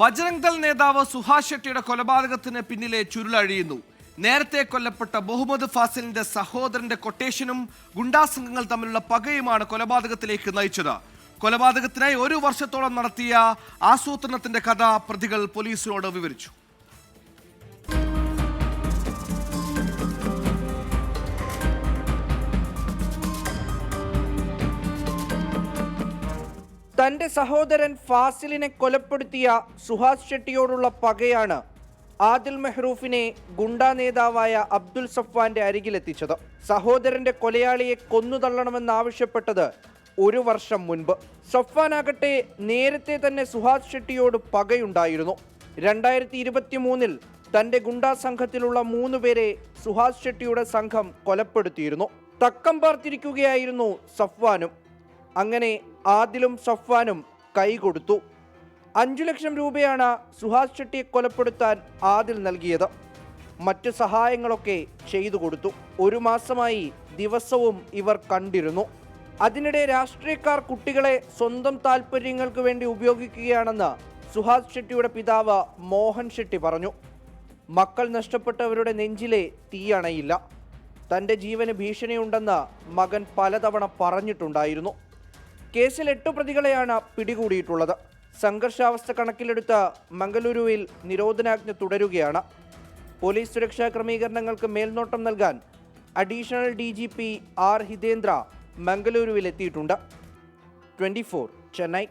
ബജറംഗ് ദൾ നേതാവ് സുഹാസ് ഷെട്ടിയുടെ കൊലപാതകത്തിന് പിന്നിലെ ചുരുളഴിയുന്നു. നേരത്തെ കൊല്ലപ്പെട്ട മുഹമ്മദ് ഫാസിലിന്റെ സഹോദരന്റെ കൊട്ടേഷനും ഗുണ്ടാസംഘങ്ങൾ തമ്മിലുള്ള പകയുമാണ് കൊലപാതകത്തിലേക്ക് നയിച്ചത്. കൊലപാതകത്തിനായി ഒരു വർഷത്തോളം നടത്തിയ ആസൂത്രണത്തിന്റെ കഥ പ്രതികൾ പോലീസിനോട് വിവരിച്ചു. തന്റെ സഹോദരൻ ഫാസിലിനെ കൊലപ്പെടുത്തിയ സുഹാസ് ഷെട്ടിയോടുള്ള പകയാണ് ആദിൽ മെഹ്റൂഫിനെ ഗുണ്ടാ നേതാവായ അബ്ദുൽ സഫ്വാന്റെ അരികിലെത്തിച്ചത്. സഹോദരന്റെ കൊലയാളിയെ കൊന്നുതള്ളണമെന്നാവശ്യപ്പെട്ടത് ഒരു വർഷം മുൻപ്. സഫ്വാനാകട്ടെ നേരത്തെ തന്നെ സുഹാസ് ഷെട്ടിയോട് പകയുണ്ടായിരുന്നു. രണ്ടായിരത്തി ഇരുപത്തി മൂന്നിൽ തന്റെ ഗുണ്ടാ സംഘത്തിലുള്ള മൂന്ന് പേരെ സുഹാസ് ഷെട്ടിയുടെ സംഘം കൊലപ്പെടുത്തിയിരുന്നു. തക്കം പാർത്തിരിക്കുകയായിരുന്നു സഫ്വാനും. അങ്ങനെ ആദിലും സഫ്വാനും കൈകൊടുത്തു അഞ്ചു ലക്ഷം രൂപയാണ് സുഹാസ് ഷെട്ടിയെ കൊലപ്പെടുത്താൻ ആദിൽ നൽകിയത്. മറ്റു സഹായങ്ങളൊക്കെ ചെയ്തു കൊടുത്തു. ഒരു മാസമായി ദിവസവും ഇവർ കണ്ടിരുന്നു. അതിനിടെ രാഷ്ട്രീയക്കാർ കുട്ടികളെ സ്വന്തം താല്പര്യങ്ങൾക്ക് വേണ്ടി ഉപയോഗിക്കുകയാണെന്ന് സുഹാസ് ഷെട്ടിയുടെ പിതാവ് മോഹൻ ഷെട്ടി പറഞ്ഞു. മക്കൾ നഷ്ടപ്പെട്ടവരുടെ നെഞ്ചിലെ തീയണയില്ല. തന്റെ ജീവന് ഭീഷണിയുണ്ടെന്ന് മകൻ പലതവണ പറഞ്ഞിട്ടുണ്ടായിരുന്നു. കേസിൽ എട്ട് പ്രതികളെയാണ് പിടികൂടിയിട്ടുള്ളത്. സംഘർഷാവസ്ഥ കണക്കിലെടുത്ത് മംഗലൂരുവിൽ നിരോധനാജ്ഞ തുടരുകയാണ്. പോലീസ് സുരക്ഷാ ക്രമീകരണങ്ങൾക്ക് മേൽനോട്ടം നൽകാൻ additional D G P R Hitendra മംഗലൂരുവിലെത്തിയിട്ടുണ്ട്. എത്തിയിട്ടുണ്ട് ഫോർ ചെന്നൈ.